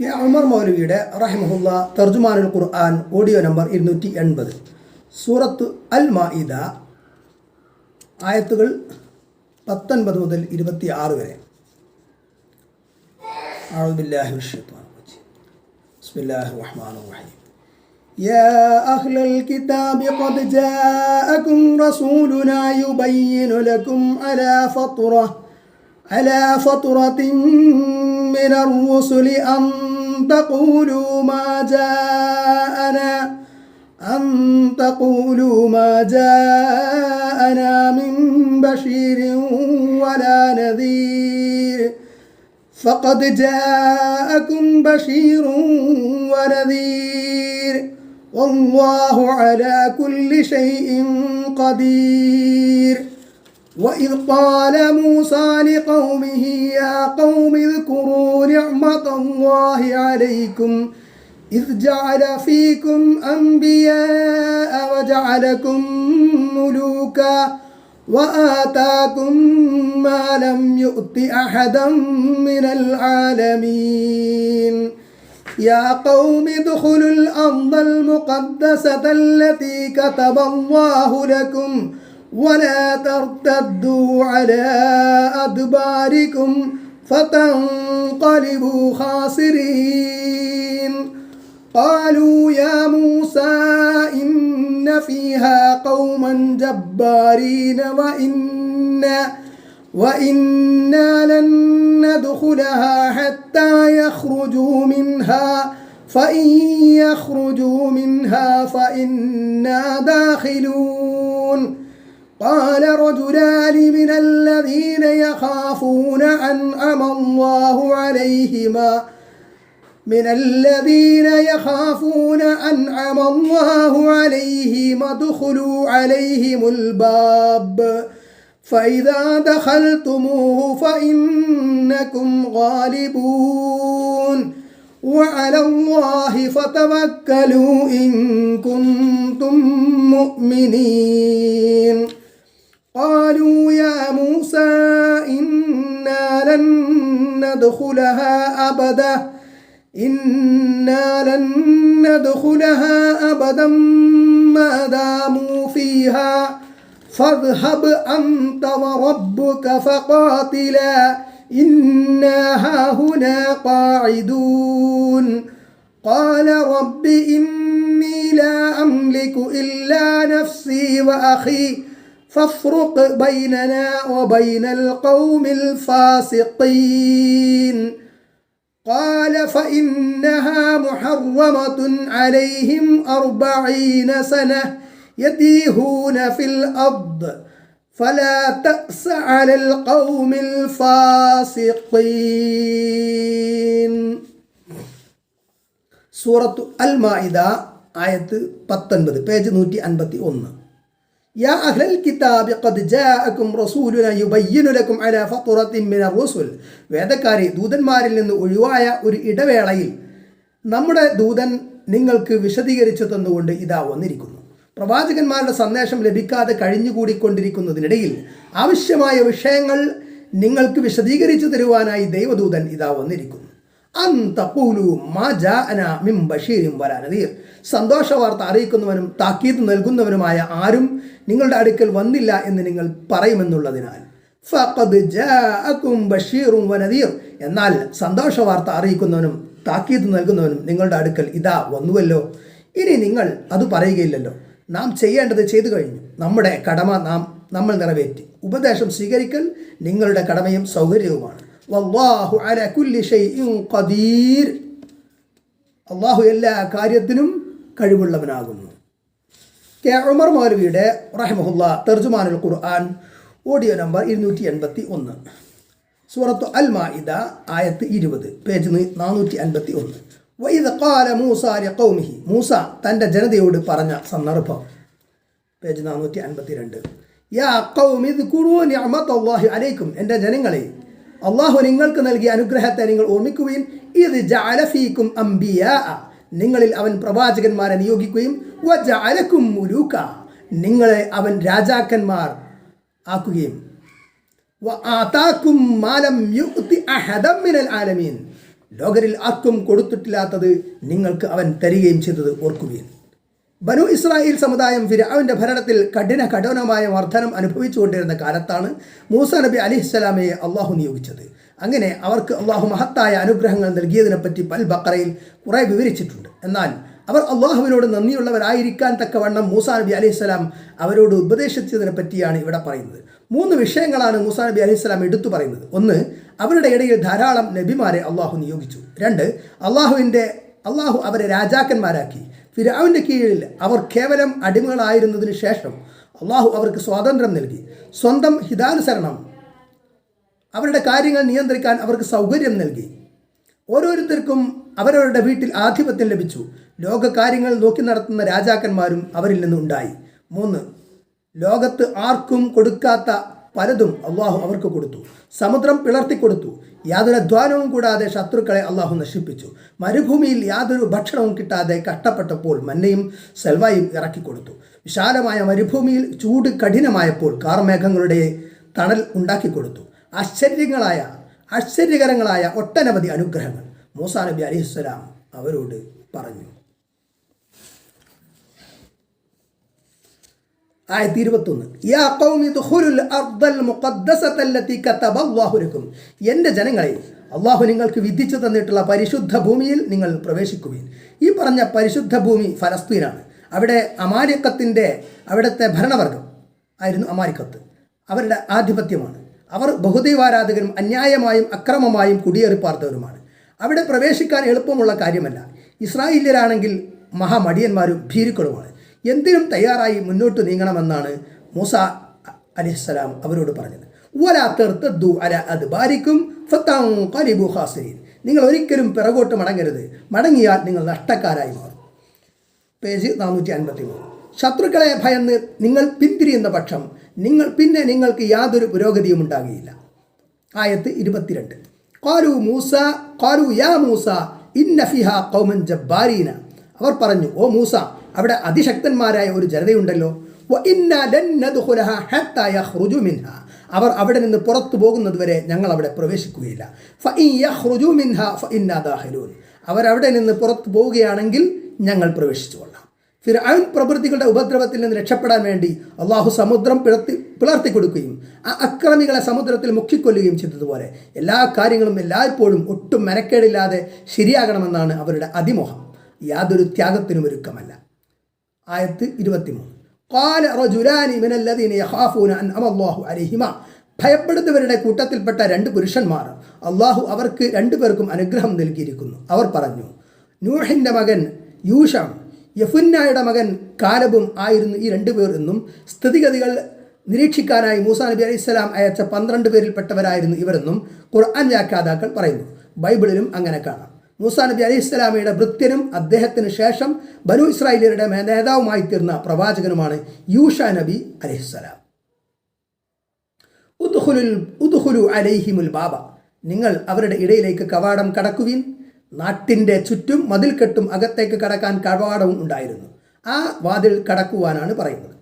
K Umar മൗലവിയുടെ റഹിമഹുല്ല തർജുമാനുൽ ഖുർആൻ audio number ഇരുന്നൂറ്റി എൺപത് സൂറത്ത് അൽ മാഇദ ആയത്തുകൾ പത്തൊൻപത് മുതൽ ഇരുപത്തി ആറ് വരെ أعوذ بالله من الشيطان الرجيم بسم الله الرحمن الرحيم يا أهل الكتاب قد جاءكم رسولنا يبين لكم على فطرة على فطرة من الرسل أن تقولوا ما جاءنا أن تقولوا ما جاءنا من بشير ولا نذير. فقد جاءكم بشير ونذير. والله على كل شيء قدير. وإذ قال موسى لقومه يا قوم اذكروا نعمة الله عليكم إذ جعل فيكم أنبياء وجعلكم ملوكا وآتاكم ما لم يؤت أحدا من العالمين يا قوم ادخلوا الأرض المقدسة التي كتب الله لكم ولا ترتدوا على أدباركم فتنقلبوا خاسرين. قالوا يا موسى إن فيها قوما جبارين وإنا وإنا لن ندخلها حتى يخرجوا منها فإن يخرجوا منها فإنا داخلون. قال رجلان من الذين يخافون أنعم الله عليهما من الذين يخافون أنعم الله عليهم ادخلوا عليهم الباب فإذا دخلتموه فإنكم غالبون وعلى الله فتوكلوا إن كنتم مؤمنين قالوا يا موسى إنا لن ندخلها أبداً إنا لن ندخلها أبدا ما داموا فيها. فاذهب أنت وربك فقاتلا إنا هاهنا قاعدون. قال رب إني لا أملك إلا نفسي وأخي فافرق بيننا وبين القوم الفاسقين قال فإنها محرمة عليهم أربعين سنة يتيهون في الأرض فلا تأس على القوم الفاسقين സൂറത്തു അൽ മാഇദ ആയത്ത് പത്തൊൻപത് പേജ് നൂറ്റി അൻപത്തി ഒന്ന് യാ അഹ്ലൽ കിതാബ് ഖദ് ജാഅകും റസൂലുന യുബയ്യിനു ലക്കും അലാ ഫത്റത്തിൻ മിനർ റസുൽ വേദക്കാരെ ദൂതന്മാരിൽ നിന്ന് ഒഴിവായ ഒരു ഇടവേളയിൽ നമ്മുടെ ദൂതൻ നിങ്ങൾക്ക് വിശദീകരിച്ചു തന്നുകൊണ്ട് ഇതാ വന്നിരിക്കുന്നു. പ്രവാചകന്മാരുടെ സന്ദേശം ലഭിക്കാതെ കഴിഞ്ഞുകൂടിക്കൊണ്ടിരിക്കുന്നതിനിടയിൽ ആവശ്യമായ വിഷയങ്ങൾ നിങ്ങൾക്ക് വിശദീകരിച്ചു തരുവാനായി ദൈവദൂതൻ ഇതാ വന്നിരിക്കുന്നു. സന്തോഷ വാർത്ത അറിയിക്കുന്നവനും താക്കീത് നൽകുന്നവനുമായ ആരും നിങ്ങളുടെ അടുക്കൽ വന്നില്ല എന്ന് നിങ്ങൾ പറയുമെന്നുള്ളതിനാൽ എന്നാൽ സന്തോഷ വാർത്ത അറിയിക്കുന്നവനും താക്കീത് നൽകുന്നവനും നിങ്ങളുടെ അടുക്കൽ ഇതാ വന്നുവല്ലോ. ഇനി നിങ്ങൾ അത് പറയുകയില്ലല്ലോ. നാം ചെയ്യേണ്ടത് ചെയ്തു കഴിഞ്ഞു. നമ്മുടെ കടമ നാം നമ്മൾ നിറവേറ്റി. ഉപദേശം സ്വീകരിക്കൽ നിങ്ങളുടെ കടമയും സൗകര്യവുമാണ്. വല്ലാഹു അല കുല്ലി ഷൈഇൻ അള്ളാഹു എല്ലാ കാര്യത്തിനും കഴിവുള്ളവനാകുന്നു. കെ ഉമർ മൗലവിയുടെ റഹ്മുല്ല തെർജുമാനുൽ ഖുർആൻ ഓഡിയോ നമ്പർ ഇരുന്നൂറ്റി എൺപത്തി ഒന്ന് സൂറത്ത് അൽ മാഇദ ആയത്ത് ഇരുപത് പേജ് നാനൂറ്റി അൻപത്തി ഒന്ന് വൈദ കാല മൂസ കൗമിഹി മൂസ തന്റെ ജനതയോട് പറഞ്ഞ സന്ദർഭം. പേജ് നാനൂറ്റി അൻപത്തി രണ്ട് യാ കൗമി അലൈക്കും. എന്റെ ജനങ്ങളെ അള്ളാഹു നിങ്ങൾക്ക് നൽകിയ അനുഗ്രഹത്തെ നിങ്ങൾ ഓർമ്മിക്കുകയും ഇത് ജാലഫീക്കും അംബിയ. നിങ്ങളിൽ അവൻ പ്രവാചകന്മാരെ നിയോഗിക്കുകയും വ ജാലക്കും മുലൂക്ക. നിങ്ങളെ അവൻ രാജാക്കന്മാർ ആക്കുകയും. മാലം മിനൽ ആലമീൻ. ലോകരിൽ ആർക്കും കൊടുത്തിട്ടില്ലാത്തത് നിങ്ങൾക്ക് അവൻ തരികയും ചെയ്തത് ഓർക്കുകയും. ബനു ഇസ്രായേൽ സമുദായം ഫിരാവിന്റെ ഭരണത്തിൽ കഠിന കഠിനമായ വർധനം അനുഭവിച്ചുകൊണ്ടിരുന്ന കാലത്താണ് മൂസ നബി അലിഹിസ്സലാമയെ അള്ളാഹു നിയോഗിച്ചത്. അങ്ങനെ അവർക്ക് അള്ളാഹു മഹത്തായ അനുഗ്രഹങ്ങൾ നൽകിയതിനെപ്പറ്റി പൽ ബക്കറയിൽ കുറേ വിവരിച്ചിട്ടുണ്ട്. എന്നാൽ അവർ അള്ളാഹുവിനോട് നന്ദിയുള്ളവരായിരിക്കാൻ തക്കവണ്ണം മൂസ നബി അലിഹിസ്സലാം അവരോട് ഉപദേശിച്ചതിനെ പറ്റിയാണ് ഇവിടെ പറയുന്നത്. മൂന്ന് വിഷയങ്ങളാണ് മൂസ നബി അലിഹിസ്സലാം എടുത്തു പറയുന്നത്. ഒന്ന് അവരുടെ ഇടയിൽ ധാരാളം നബിമാരെ അള്ളാഹു നിയോഗിച്ചു. രണ്ട് അള്ളാഹുവിന്റെ അള്ളാഹു അവരെ രാജാക്കന്മാരാക്കി. ഫിരാവിന്റെ കീഴിൽ അവർ കേവലം അടിമകളായിരുന്നതിന് ശേഷം അള്ളാഹു അവർക്ക് സ്വാതന്ത്ര്യം നൽകി. സ്വന്തം ഹിതാനുസരണം. അവരുടെ കാര്യങ്ങൾ നിയന്ത്രിക്കാൻ അവർക്ക് സൗകര്യം നൽകി. ഓരോരുത്തർക്കും അവരവരുടെ വീട്ടിൽ ആധിപത്യം ലഭിച്ചു. ലോകകാര്യങ്ങൾ നോക്കി നടത്തുന്ന രാജാക്കന്മാരും അവരിൽ നിന്നുണ്ടായി. മൂന്ന് ലോകത്ത് ആർക്കും കൊടുക്കാത്ത പലതും അള്ളാഹു അവർക്ക് കൊടുത്തു. സമുദ്രം പിളർത്തി കൊടുത്തു. യാതൊരു അധ്വാനവും കൂടാതെ ശത്രുക്കളെ അള്ളാഹു നശിപ്പിച്ചു. മരുഭൂമിയിൽ യാതൊരു ഭക്ഷണവും കിട്ടാതെ കഷ്ടപ്പെട്ടപ്പോൾ മന്നയും സെൽവായും ഇറക്കിക്കൊടുത്തു വിശാലമായ മരുഭൂമിയിൽ ചൂട് കഠിനമായപ്പോൾ കാർമേഘങ്ങളുടെ തണൽ ഉണ്ടാക്കിക്കൊടുത്തു ആശ്ചര്യങ്ങളായ ആശ്ചര്യകരങ്ങളായ ഒട്ടനവധി അനുഗ്രഹങ്ങൾ. മൂസാ നബി അലിസ്സലാം അവരോട് പറഞ്ഞു. ആയത്തി ഇരുപത്തൊന്ന്. യാ കൗമി ദുഖുലുൽ അർദൽ മുഖദ്ദസത്തല്ലത്തി കത്തബ അള്ളാഹുരക്കും എന്റെ ജനങ്ങളെ അള്ളാഹു നിങ്ങൾക്ക് വിധിച്ചു തന്നിട്ടുള്ള പരിശുദ്ധ ഭൂമിയിൽ നിങ്ങൾ പ്രവേശിക്കുവിൻ. ഈ പറഞ്ഞ പരിശുദ്ധ ഭൂമി ഫലസ്തീനാണ്. അവിടെ അമാരിക്കത്തിന്റെ അവിടുത്തെ ഭരണവർഗം ആയിരുന്നു അമാരിക്കത്ത്. അവരുടെ ആധിപത്യമാണ്. അവർ ബഹുദൈവാരാധകരും അന്യായമായും അക്രമമായും കുടിയേറി പാർത്തവരുമാണ് അവിടെ പ്രവേശിക്കാൻ എളുപ്പമുള്ള കാര്യമല്ല. ഇസ്രായേലിയരാണെങ്കിൽ മഹാമടിയന്മാരും ഭീരുക്കളുമാണ്. എന്തിനും തയ്യാറായി മുന്നോട്ട് നീങ്ങണമെന്നാണ് മൂസ അലിസ്സലാം അവരോട് പറഞ്ഞത്. വലാ തെർത്തദ്ദു അല അത് ബാരിക്കും ഹാസിരീൻ നിങ്ങൾ ഒരിക്കലും പിറകോട്ട് മടങ്ങരുത്. മടങ്ങിയാൽ നിങ്ങൾ നഷ്ടക്കാരായി മാറും. പേജ് നാനൂറ്റി അൻപത്തി മൂന്ന് ശത്രുക്കളെ ഭയന്ന് നിങ്ങൾ പിന്തിരിയുന്ന പക്ഷം നിങ്ങൾ പിന്നെ നിങ്ങൾക്ക് യാതൊരു പുരോഗതിയും ഉണ്ടാകുകയില്ല. ആയത്ത് ഇരുപത്തിരണ്ട്. കാലു മൂസ കാലു യാ മൂസ ഇന്നഫിഹ കൗമൻ ജബ്ബാരീന. അവർ പറഞ്ഞു ഓ മൂസ അവിടെ അതിശക്തന്മാരായ ഒരു ജനതയുണ്ടല്ലോ. അവർ അവിടെ നിന്ന് പുറത്തു പോകുന്നത് വരെ ഞങ്ങൾ അവിടെ പ്രവേശിക്കുകയില്ല. അവരവിടെ നിന്ന് പുറത്തു പോവുകയാണെങ്കിൽ ഞങ്ങൾ പ്രവേശിച്ചു കൊള്ളാം. ഫിർഔൻ പ്രവൃത്തികളുടെ ഉപദ്രവത്തിൽ നിന്ന് രക്ഷപ്പെടാൻ വേണ്ടി അള്ളാഹു സമുദ്രം പിളർത്തി പിളർത്തി കൊടുക്കുകയും ആ അക്രമികളെ സമുദ്രത്തിൽ മുക്കിക്കൊല്ലുകയും ചെയ്തതുപോലെ എല്ലാ കാര്യങ്ങളും എല്ലായ്പ്പോഴും ഒട്ടും മെനക്കേടില്ലാതെ ശരിയാകണമെന്നാണ് അവരുടെ അതിമോഹം. യാതൊരു ത്യാഗത്തിനും ഒരുക്കമല്ല. ആയത്ത് ഇരുപത്തിമൂന്ന്. കാല റജുലാനി മിനല്ലദീന യഖാഫൂന അൻ അമല്ലാഹു അലൈഹിമ. ഭയപ്പെടുന്നവരുടെ കൂട്ടത്തിൽപ്പെട്ട രണ്ട് പുരുഷന്മാർ അള്ളാഹു അവർക്ക് രണ്ടുപേർക്കും അനുഗ്രഹം നൽകിയിരിക്കുന്നു. അവർ പറഞ്ഞു നൂഹിന്റെ മകൻ യൂഷം യഫുന്നായുടെ മകൻ കാലബും ആയിരുന്നു ഈ രണ്ടുപേർ എന്നും സ്ഥിതിഗതികൾ നിരീക്ഷിക്കാനായി മൂസാ നബി അലൈഹി സ്വലാം അയച്ച പന്ത്രണ്ട് പേരിൽപ്പെട്ടവരായിരുന്നു ഇവരെന്നും ഖുർആൻ വ്യാഖ്യാതാക്കൾ പറയുന്നു. ബൈബിളിലും അങ്ങനെ കാണാം. മൂസാ നബി അലൈഹി ഇസ്ലാമിയുടെ ഭൃത്യനും അദ്ദേഹത്തിന് ശേഷം ബനു ഇസ്രായേലിയരുടെ നേതാവുമായി തീർന്ന പ്രവാചകനുമാണ് യൂഷ നബി അലൈഹിസ്സലാം ബാബ. നിങ്ങൾ അവരുടെ ഇടയിലേക്ക് കവാടം കടക്കുവിൻ. നാട്ടിന്റെ ചുറ്റും മതിൽ കെട്ടും അകത്തേക്ക് കടക്കാൻ കവാടവും ഉണ്ടായിരുന്നു. ആ വാതിൽ കടക്കുവാനാണ് പറയുന്നത്.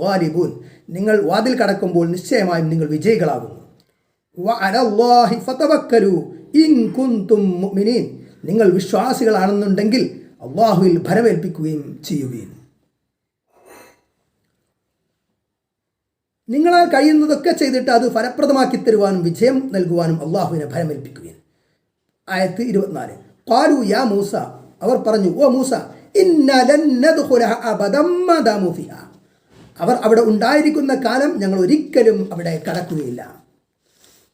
ഗാലിബൂൻ. നിങ്ങൾ വാതിൽ കടക്കുമ്പോൾ നിശ്ചയമായും നിങ്ങൾ വിജയികളാകുന്നു. ഇൻ കുന്തും മുഅ്മിനീൻ. നിങ്ങൾ വിശ്വാസികളാണെന്നുണ്ടെങ്കിൽ അള്ളാഹുവിൽ ഭരമേൽപ്പിക്കുകയും ചെയ്യുകയും നിങ്ങളാൽ കഴിയുന്നതൊക്കെ ചെയ്തിട്ട് അത് ഫലപ്രദമാക്കി തരുവാനും വിജയം നൽകുവാനും അള്ളാഹുവിനെ ഭരമേൽപ്പിക്കുകയും ആയത്ത് ഇരുപത്തിനാല്. പാലു യാ മൂസ. അവർ പറഞ്ഞു ഓ മൂസ അവർ അവിടെ ഉണ്ടായിരിക്കുന്ന കാലം ഞങ്ങൾ ഒരിക്കലും അവിടെ കടക്കുകയില്ല.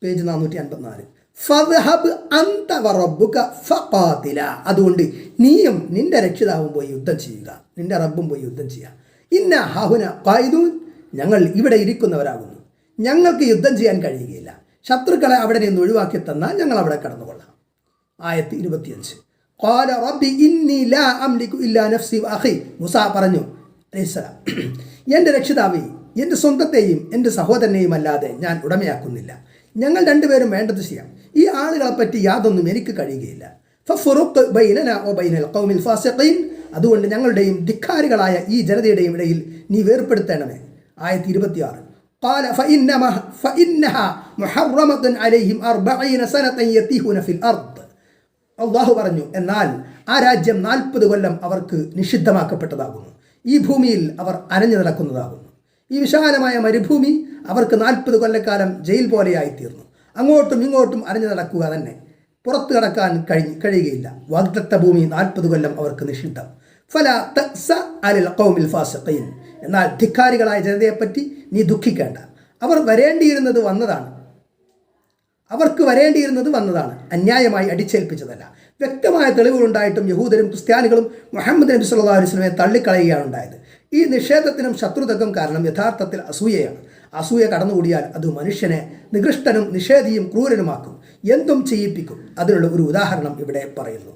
പേജ് നാനൂറ്റി അൻപത്തിനാല്. ഫദ്ഹബ് അന്തവ വറബ്ബുക ഫഖാതില. അതുകൊണ്ട് നീയും നിന്റെ രക്ഷിതാവും പോയി യുദ്ധം ചെയ്യുക. നിന്റെ റബ്ബും പോയി യുദ്ധം ചെയ്യുക. ഇന്ന ഹാഹുന ഖായിദൂൻ. ഞങ്ങൾ ഇവിടെ ഇരിക്കുന്നവരാകുന്നു. ഞങ്ങൾക്ക് യുദ്ധം ചെയ്യാൻ കഴിയുകയില്ല. ശത്രുക്കളെ അവിടെ നിന്ന് ഒഴിവാക്കി തന്നാൽ ഞങ്ങൾ അവിടെ കടന്നുകൊള്ളാം. ആയത്തി ഇരുപത്തിയഞ്ച്. ഖാല റബ്ബി ഇന്നി ലാ അംലിക്കു ഇല്ലാ നഫ്സി അഖി. മുസ പറഞ്ഞു അലൈഹിസ്സലാം. എന്റെ രക്ഷിതാവേ എന്റെ സ്വന്തത്തെയും എന്റെ സഹോദരനെയും അല്ലാതെ ഞാൻ ഉടമയാക്കുന്നില്ല. ഞങ്ങൾ രണ്ടുപേരും വേണ്ടത് ചെയ്യാം. ഈ ആളുകളെ പറ്റി യാതൊന്നും എനിക്ക് കഴിയുകയില്ല ഫഫുറുഖ് ബൈനന ഓ ബൈനൽ ഖൗമിൽ ഫാസിഖീൻ അതുകൊണ്ട് ഞങ്ങളുടെയും ധിക്കാരികളായ ഈ ജനതയുടെയും ഇടയിൽ നീ വേർപ്പെടുത്തണമേ ആയത്തി ഇരുപത്തിയാറ് قال فإنما فإنها മുഹറമത്തുൻ അലൈഹിം അർബഈന സനതൻ യതീഹുന ഫിൽ അർദ് അള്ളാഹു പറഞ്ഞു എന്നാൽ ആ രാജ്യം നാൽപ്പത് കൊല്ലം അവർക്ക് നിഷിദ്ധമാക്കപ്പെട്ടതാകുന്നു ഈ ഭൂമിയിൽ അവർ അരഞ്ഞു നടക്കുന്നതാകുന്നു ഈ വിശാലമായ മരുഭൂമി അവർക്ക് നാൽപ്പത് കൊല്ലക്കാലം ജയിൽ പോലെയായിത്തീർന്നു അങ്ങോട്ടും ഇങ്ങോട്ടും അരഞ്ഞു നടക്കുക തന്നെ. പുറത്തു കടക്കാൻ കഴി കഴിയുകയില്ല. വാഗ്ദത്ത ഭൂമി നാൽപ്പത് കൊല്ലം അവർക്ക് നിഷിദ്ധം. ഫല തഅ്സ അലിൽ കൗമിൽ ഫാസിഖീൻ. എന്നാൽ ധിക്കാരികളായ ജനതയെപ്പറ്റി നീ ദുഃഖിക്കേണ്ട. അവർ വരേണ്ടിയിരുന്നത് വന്നതാണ്. അവർക്ക് വരേണ്ടിയിരുന്നത് വന്നതാണ്. അന്യായമായി അടിച്ചേൽപ്പിച്ചതല്ല. വ്യക്തമായ തെളിവുകളുണ്ടായിട്ടും യഹൂദരും ക്രിസ്ത്യാനികളും മുഹമ്മദ് നബി സല്ലാ സ്വലമെ തള്ളിക്കളയുകയാണ് ഉണ്ടായത്. ഈ നിഷേധത്തിനും ശത്രുതക്കും കാരണം യഥാർത്ഥത്തിൽ അസൂയയാണ്. അസൂയ കടന്നുകൂടിയാൽ അത് മനുഷ്യനെ നികൃഷ്ടനും നിഷേധിയും ക്രൂരനുമാക്കും. എന്തും ചെയ്യിപ്പിക്കും. അതിനുള്ള ഒരു ഉദാഹരണം ഇവിടെ പറയുന്നു.